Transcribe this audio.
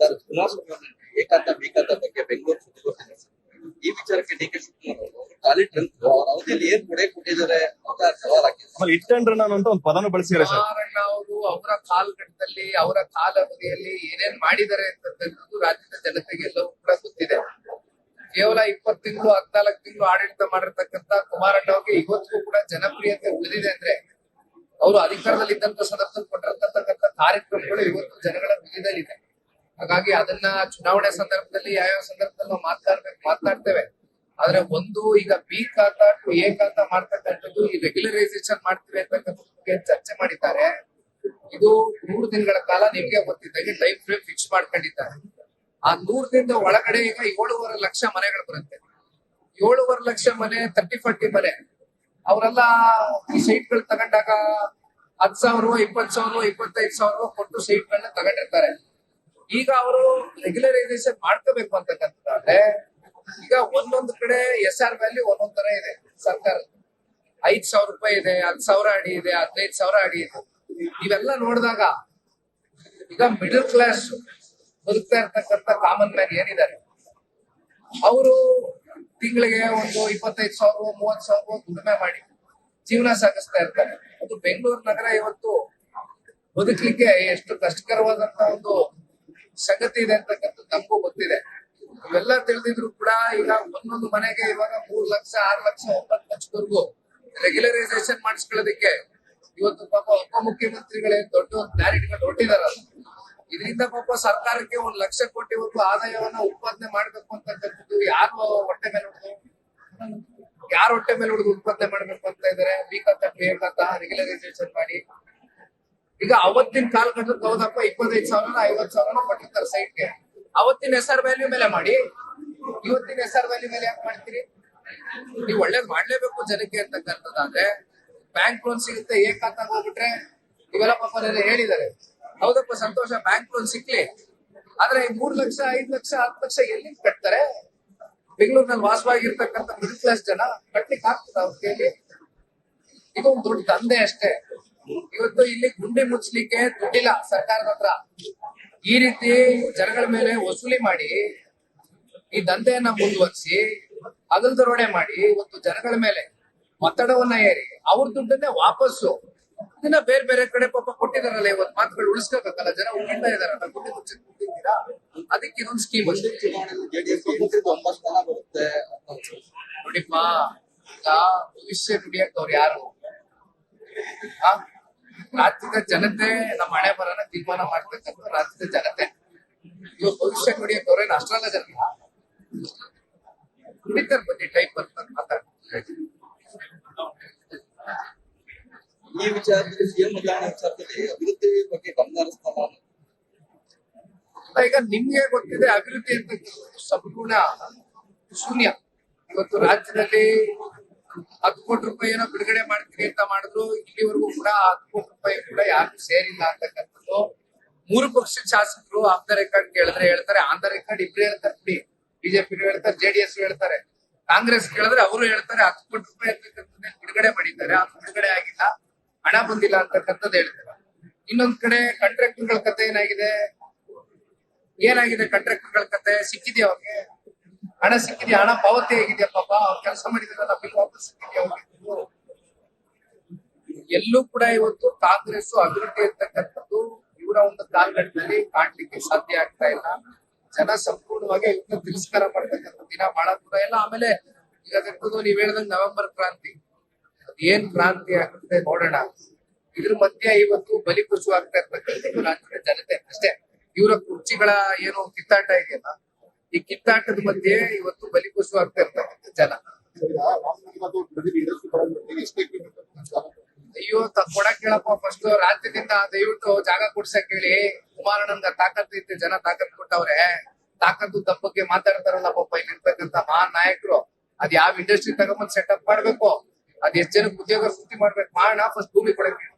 Sir Kumaraswamy ಏಕಾಂತ ಬೇಕಾಂತ ಬಗ್ಗೆ ಬೆಂಗಳೂರು ಸುದ್ದಿಗೋಷ್ಠಿ ಈ ವಿಚಾರಕ್ಕೆ ಡಿ ಕೆ ಶಿವಕುಮಾರ್ ಅವರು ಖಾಲಿ ಟ್ರಂಕ್ ಅವ್ರ ಅವಧಿಯಲ್ಲಿ ಏನ್ ಕೊಡೆ ಕೊಟ್ಟಿದ್ದಾರೆ ಅಂತ ಸವಾಲಾಗಿದೆ ಆಮೇಲೆ ಇಟ್ ಅಂಡ್ ರನ್ ಅಂತ ಒಂದು ಪದನ ಬಳಸಿದ್ದಾರೆ ಸರ್. ಕುಮಾರಣ್ಣ ಅವರು ಅವರ ಕಾಲಘಟ್ಟದಲ್ಲಿ ಅವರ ಕಾಲಾವಧಿಯಲ್ಲಿ ಏನೇನ್ ಮಾಡಿದ್ದಾರೆ ಅಂತಕ್ಕಂಥದ್ದು ರಾಜ್ಯದ ಜನತೆಗೆ ಎಲ್ಲವೂ ಕೂಡ ಗೊತ್ತಿದೆ. ಕೇವಲ ಇಪ್ಪತ್ತು ತಿಂಗಳು ಹದ್ನಾಲ್ಕು ತಿಂಗಳು ಆಡಳಿತ ಮಾಡಿರ್ತಕ್ಕಂಥ ಕುಮಾರಣ್ಣ ಅವ್ರಿಗೆ ಇವತ್ತಿಗೂ ಕೂಡ ಜನಪ್ರಿಯತೆ ಉಳಿದಿದೆ ಅಂದ್ರೆ ಅವರು ಅಧಿಕಾರದಲ್ಲಿ ಇದ್ದಂತ ಸಂದರ್ಭದಲ್ಲಿ ಕೊಟ್ಟಿರ್ತಕ್ಕಂಥ ಕಾರ್ಯಕ್ರಮಗಳು ಇವತ್ತು ಜನಗಳ ಹೃದಯದಲ್ಲಿದೆ ಹಾಗಾಗಿ ಅದನ್ನ ಚುನಾವಣೆ ಸಂದರ್ಭದಲ್ಲಿ, ಯಾವ್ಯಾವ ಸಂದರ್ಭದಲ್ಲಿ ನಾವು ಮಾತನಾಡ್ಬೇಕು ಮಾತನಾಡ್ತೇವೆ ಆದ್ರೆ ಒಂದು ಈಗ ಬಿ ಖಾತಾ ಟು ಎ ಖಾತಾ ಮಾಡ್ತಕ್ಕಂಥದ್ದು ಈ ರೆಗ್ಯುಲರೈಸೇಷನ್ ಮಾಡ್ತೀವಿ ಅಂತಕ್ಕಂಥ ಚರ್ಚೆ ಮಾಡಿದ್ದಾರೆ. ಇದು ನೂರು ದಿನಗಳ ಕಾಲ ನಿಮ್ಗೆ ಗೊತ್ತಿದ್ದಾಗೆ ಲೈಫ್ ಫ್ರೇಮ್ ಫಿಕ್ಸ್ ಮಾಡ್ಕೊಂಡಿದ್ದಾರೆ. ಆ ನೂರ್ ದಿನದ ಒಳಗಡೆ ಈಗ ಏಳುವರೆ ಲಕ್ಷ ಮನೆಗಳು ಬರುತ್ತೆ. ಏಳುವರೆ ಲಕ್ಷ ಮನೆ ತರ್ಟಿ ಫಾರ್ಟಿ ಮನೆ. ಅವರೆಲ್ಲ ಈ ಸೈಟ್ಗಳು ತಗೊಂಡಾಗ ಹತ್ ಸಾವಿರ ಇಪ್ಪತ್ ಸಾವಿರ ಇಪ್ಪತ್ತೈದು ಸಾವಿರ ಕೊಟ್ಟು ಸೈಟ್ಗಳನ್ನ ತಗೊಂಡಿರ್ತಾರೆ. ಈಗ ಅವರು ರೆಗ್ಯುಲರೈಸೇಷನ್ ಮಾಡ್ಕೋಬೇಕು ಅಂತಕ್ಕಂಥದ್ದಾದ್ರೆ, ಈಗ ಒಂದೊಂದು ಕಡೆ ಎಸ್ ಆರ್ ವ್ಯಾಲ್ಯೂ ಒಂದೊಂದ್ ತರ ಇದೆ ಸರ್ಕಾರ ಐದ್ ಸಾವಿರ ರೂಪಾಯಿ ಇದೆ, ಹತ್ತು ಸಾವಿರ ಅಡಿ ಇದೆ, ಹದಿನೈದು ಸಾವಿರ ಅಡಿ ಇದೆ. ಇವೆಲ್ಲ ನೋಡಿದಾಗ ಈಗ ಮಿಡಲ್ ಕ್ಲಾಸ್ ಬದುಕ್ತಾ ಇರ್ತಕ್ಕಂಥ ಕಾಮನ್ ಮ್ಯಾನ್ ಏನಿದ್ದಾರೆ? ಅವರು ತಿಂಗಳಿಗೆ ಒಂದು ಇಪ್ಪತ್ತೈದು ಸಾವಿರ ಮೂವತ್ ಸಾವಿರ ದುಡಿಮೆ ಮಾಡಿ ಜೀವನ ಸಾಗಿಸ್ತಾ ಇರ್ತಾರೆ. ಅದು ಬೆಂಗಳೂರು ನಗರ ಇವತ್ತು ಬದುಕಲಿಕ್ಕೆ ಎಷ್ಟು ಕಷ್ಟಕರವಾದಂತ ಒಂದು ಸಂಗತಿ ಇದೆ ಅಂತಕ್ಕಂಥದ್ದು ನಮಗೂ ಗೊತ್ತಿದೆ. ಇವೆಲ್ಲ ತಿಳಿದಿದ್ರು ಕೂಡ ಈಗ ಒಂದೊಂದು ಮನೆಗೆ ಇವಾಗ ಮೂರ್ ಲಕ್ಷ, ಆರ್ ಲಕ್ಷ, ಒಂಬತ್ತು ಲಕ್ಷದವರೆಗೂ ರೆಗ್ಯುಲರೈಸೇಷನ್ ಮಾಡಿಸ್ಕೊಳ್ಳೋದಕ್ಕೆ ಇವತ್ತು ಪಾಪ ಉಪಮುಖ್ಯಮಂತ್ರಿಗಳೇ ದೊಡ್ಡ ಕ್ಲಾರಿಟಿಗಳು ಹೊಟ್ಟಿದಾರ ಇದರಿಂದ ಪಾಪ ಸರ್ಕಾರಕ್ಕೆ ಒಂದ್ ಲಕ್ಷ ಕೋಟಿವರೆಗೂ ಆದಾಯವನ್ನ ಉತ್ಪಾದನೆ ಮಾಡ್ಬೇಕು ಅಂತಕ್ಕಂಥದ್ದು ಯಾರು ಹೊಟ್ಟೆ ಮೇಲೆ ಹೊಡೆದು? ಯಾರು ಹೊಟ್ಟೆ ಮೇಲೆ ಹೊಡೆದು ಉತ್ಪಾದನೆ ಮಾಡ್ಬೇಕು ಅಂತ ಇದಾರೆ ಬೇಕಂತ ಪಿ ಖಾತಾ ರೆಗ್ಯುಲರೈಸೇಷನ್ ಮಾಡಿ ಈಗ ಅವತ್ತಿನ ಕಾಲಘಟ್ಟಕ್ಕೆ ಹೌದಪ್ಪ ಇಪ್ಪತ್ತೈದು ಸಾವಿರ ಐವತ್ ಸಾವಿರ ಕೊಟ್ಟಿರ್ತಾರೆ ಸೈಟ್ಗೆ ಅವತ್ತಿನ ಹೆಸರು ವ್ಯಾಲ್ಯೂ ಮೇಲೆ ಮಾಡಿ. ಇವತ್ತಿನ ಹೆಸರು ವ್ಯಾಲ್ಯೂ ಮೇಲೆ ಯಾಕೆ ಮಾಡ್ತೀರಿ? ನೀವು ಒಳ್ಳೇದ್ ಮಾಡ್ಲೇಬೇಕು ಜನಕ್ಕೆ ಅಂತಕ್ಕಂಥದ್ದಾದ್ರೆ ಬ್ಯಾಂಕ್ ಲೋನ್ ಸಿಗುತ್ತೆ ಏಕಾಂತ ಹೋಗ್ಬಿಟ್ರೆ, ಇವೆಲ್ಲ ಪಾಪ ಹೇಳಿದ್ದಾರೆ. ಹೌದಪ್ಪ, ಸಂತೋಷ ಬ್ಯಾಂಕ್ ಲೋನ್ ಸಿಕ್ಲಿ. ಆದ್ರೆ ಮೂರ್ ಲಕ್ಷ, ಐದ್ ಲಕ್ಷ, ಹತ್ತು ಲಕ್ಷ ಎಲ್ಲಿ ಕಟ್ತಾರೆ? ಬೆಂಗಳೂರಿನಲ್ಲಿ ವಾಸವಾಗಿರ್ತಕ್ಕಂಥ ಮಿಡಲ್ ಕ್ಲಾಸ್ ಜನ ಕಟ್ಲಿಕ್ಕೆ ಆಗ್ತದೆ ಅವ್ರ ಕೇಳಿ ಇದು ಒಂದು ದೊಡ್ಡ ದಂಧೆ ಅಷ್ಟೇ. ಇವತ್ತು ಇಲ್ಲಿ ಗುಂಡಿ ಮುಚ್ಚಲಿಕ್ಕೆ ದುಡ್ಡಿಲ್ಲ ಸರ್ಕಾರದ ಹತ್ರ. ಈ ರೀತಿ ಜನಗಳ ಮೇಲೆ ವಸೂಲಿ ಮಾಡಿ, ಈ ದಂಧೆಯನ್ನ ಮುಂದುವರಿಸಿ ಅದಲ್ ದರೋಡೆ ಮಾಡಿ ಇವತ್ತು ಜನಗಳ ಮೇಲೆ ಒತ್ತಡವನ್ನ ಏರಿ ಅವ್ರ ದುಡ್ಡನ್ನೇ ವಾಪಸ್ಸು. ಇದನ್ನ ಬೇರೆ ಬೇರೆ ಕಡೆ ಪಾಪ ಕೊಟ್ಟಿದಾರಲ್ಲ, ಇವತ್ತು ಮಾತುಗಳು ಉಳಿಸ್ಕೋಬೇಕಲ್ಲ, ಜನ ಉಳಿತಾ ಇದಾರಲ್ಲ ಗುಂಡಿ ಮುಚ್ಚಿ ಅದಕ್ಕೆ ಇದೊಂದು ಸ್ಕೀಮ್ ನೋಡಿಪ್ಪ ಭವಿಷ್ಯ ದುಡಿಯಕ್ಕವ್ರು ಯಾರು? ಆ? ರಾಜ್ಯದ ಜನತೆ ನಮ್ಮ ಹಣೆ ಬರನ ತೀರ್ಮಾನ ಮಾಡ್ತಕ್ಕಂಥ ರಾಜ್ಯದ ಜನತೆ. ಇವಾಗ ಭವಿಷ್ಯ ನುಡಿಯಕ್ ಅವ್ರೇನು ಅಷ್ಟರಲ್ಲ ಜನ ದುಡಿತಾರ ಬನ್ನಿ ಟೈಪ್ ಬರ್ತಾರೆ ಮಾತಾಡ್ತಾರೆ ಈ ವಿಚಾರದಲ್ಲಿ ಸಿಎಂ ಬದಲಾವಣೆ ವಿಚಾರದಲ್ಲಿ ಅಭಿವೃದ್ಧಿ ಬಗ್ಗೆ ಗಮನ ಹರಿಸ್ತಾರ ಈಗ ನಿಮ್ಗೆ ಗೊತ್ತಿದೆ ಅಭಿವೃದ್ಧಿ ಅಂತ ಸಂಪೂರ್ಣ ಶೂನ್ಯ. ಇವತ್ತು ರಾಜ್ಯದಲ್ಲಿ ಹತ್ತು ಕೋಟಿ ರೂಪಾಯಿ ಏನೋ ಬಿಡುಗಡೆ ಮಾಡ್ತೀನಿ ಅಂತ ಮಾಡಿದ್ರು, ಇಲ್ಲಿವರೆಗೂ ಕೂಡ ಹತ್ತು ಕೋಟಿ ರೂಪಾಯಿ ಕೂಡ ಯಾರು ಸೇರಿಲ್ಲ ಅಂತಕ್ಕಂಥದ್ದು. ಮೂರು ಪಕ್ಷದ ಶಾಸಕರು ಆಫ್ ದ ರೆಕಾರ್ಡ್ ಕೇಳಿದ್ರೆ ಹೇಳ್ತಾರೆ, ಆನ್ ದ ರೆಕಾರ್ಡ್ ಇಬ್ರು ಹೇಳ್ತಾರೆ ಬಿಜೆಪಿ ಹೇಳ್ತಾರೆ ಜೆಡಿಎಸ್ ಹೇಳ್ತಾರೆ. ಕಾಂಗ್ರೆಸ್ ಕೇಳಿದ್ರೆ ಅವರು ಹೇಳ್ತಾರೆ, ಹತ್ತು ಕೋಟಿ ರೂಪಾಯಿ ಅಂತಕ್ಕಂಥದ್ದೇ ಬಿಡುಗಡೆ ಮಾಡಿದ್ದಾರೆ, ಅದು ಬಿಡುಗಡೆ ಆಗಿಲ್ಲ, ಹಣ ಬಂದಿಲ್ಲ ಅಂತಕ್ಕಂಥದ್ದು ಹೇಳ್ತಾರೆ. ಇನ್ನೊಂದ್ ಕಡೆ ಕಾಂಟ್ರಾಕ್ಟರ್ಗಳ ಕತೆ ಏನಾಗಿದೆ? ಏನಾಗಿದೆ ಕಾಂಟ್ರಾಕ್ಟರ್ಗಳ ಕತೆ? ಸಿಕ್ಕಿದ್ಯಾ ಅವ್ರಿಗೆ? ಹಣ ಸಿಕ್ಕಿದೆ ಹಣ ಪಾವತಿ ಆಗಿದ್ಯಾ ಪಾಪ? ಅವ್ರು ಕೆಲಸ ಮಾಡಿದ್ರಲ್ಲ, ಬಿಲ್ ವಾಪಸ್ ಎಲ್ಲೂ ಕೂಡ ಇವತ್ತು ಕಾಂಗ್ರೆಸ್ ಅಭಿವೃದ್ಧಿ ಇರ್ತಕ್ಕಂಥದ್ದು ಇವರ ಒಂದು ಕಾಲಘಟ್ಟದಲ್ಲಿ ಕಾಣ್ಲಿಕ್ಕೆ ಸಾಧ್ಯ ಆಗ್ತಾ ಇಲ್ಲ. ಜನ ಸಂಪೂರ್ಣವಾಗಿ ಇವತ್ತು ತಿರಸ್ಕಾರ ಮಾಡ್ತಕ್ಕಂಥ ದಿನ ಬಹಳ ದೂರ. ಇಲ್ಲ ಆಮೇಲೆ ಈಗ ಅದಕ್ಕದು ನೀವ್ ನವೆಂಬರ್ ಕ್ರಾಂತಿ. ಏನ್ ಕ್ರಾಂತಿ ಆಗುತ್ತೆ ನೋಡೋಣ. ಇದ್ರ ಮಧ್ಯೆ ಇವತ್ತು ಬಲಿಪಶು ಆಗ್ತಾ ಇರ್ತಕ್ಕಂಥದ್ದು ರಾಜ್ಯದ ಜನತೆ ಅಷ್ಟೇ. ಇವರ ಕುರ್ಚಿಗಳ ಏನು ಕಿತ್ತಾಟ ಇದೆಯಲ್ಲ ಈ ಕಿತ್ತಾಟದ ಮಧ್ಯೆ ಇವತ್ತು ಬಲಿಪಶು ಆಗ್ತಾ ಇರ್ತಕ್ಕಂಥ ಜನ. ಅಯ್ಯೋ, ತ- ಕೇಳಪ್ಪ ಫಸ್ಟ್ ರಾಜ್ಯದಿಂದ ದಯವಿಟ್ಟು ಜಾಗ ಕೊಡ್ಸಕ್ ಹೇಳಿ ಕುಮಾರಣ್ಣಂಗ ತಾಕತ್ತು ಇತ್ತು, ಜನ ತಾಕತ್ ಕೊಟ್ಟವ್ರೆ. ತಾಕತ್ತು ತಪ್ಪಕ್ಕೆ ಮಾತಾಡ್ತಾರಲ್ಲ ಪಾಪ ಇಲ್ಲಿ ಇರ್ತಕ್ಕಂಥ ಮಹಾನ್ ನಾಯಕರು ಅದ್ ಯಾವ ಇಂಡಸ್ಟ್ರಿ ತಗೊಂಬಂದ್ ಸೆಟಪ್ ಮಾಡ್ಬೇಕು? ಅದ್ ಎಷ್ಟ್ ಜನಕ್ಕೆ ಉದ್ಯೋಗ ಸೃಷ್ಟಿ ಮಾಡ್ಬೇಕು? ಮಾಡೋಣ ಫಸ್ಟ್ ಭೂಮಿ ಕೊಡಕ್ ಯು